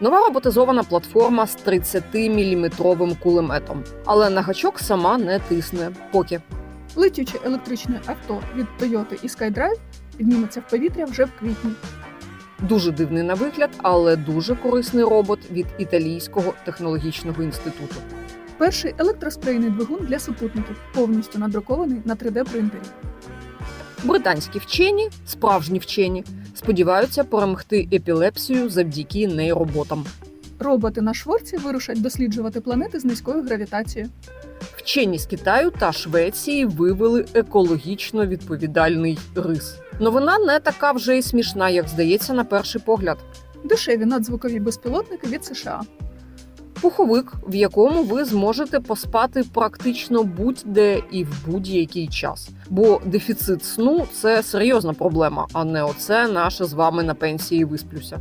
Нова роботизована платформа з 30-мм кулеметом, але на гачок сама не тисне. Поки Летюче електричне авто від Toyota і SkyDrive підніметься в повітря вже в квітні. дуже дивний на вигляд, але дуже корисний робот від італійського технологічного інституту. Перший електроспрейний двигун для супутників, повністю надрукований на 3D принтері. Британські вчені, справжні вчені, сподіваються перемогти епілепсію завдяки нейроботам. Роботи на шворці вирушать досліджувати планети з низькою гравітацією. Вчені з Китаю та Швеції вивели екологічно відповідальний рис. Новина не така вже й смішна, як здається на перший погляд. Дешеві надзвукові безпілотники від США. Пуховик, в якому ви зможете поспати практично будь-де і в будь-який час. Бо дефіцит сну це серйозна проблема, а не оце наше з вами на пенсії висплюся.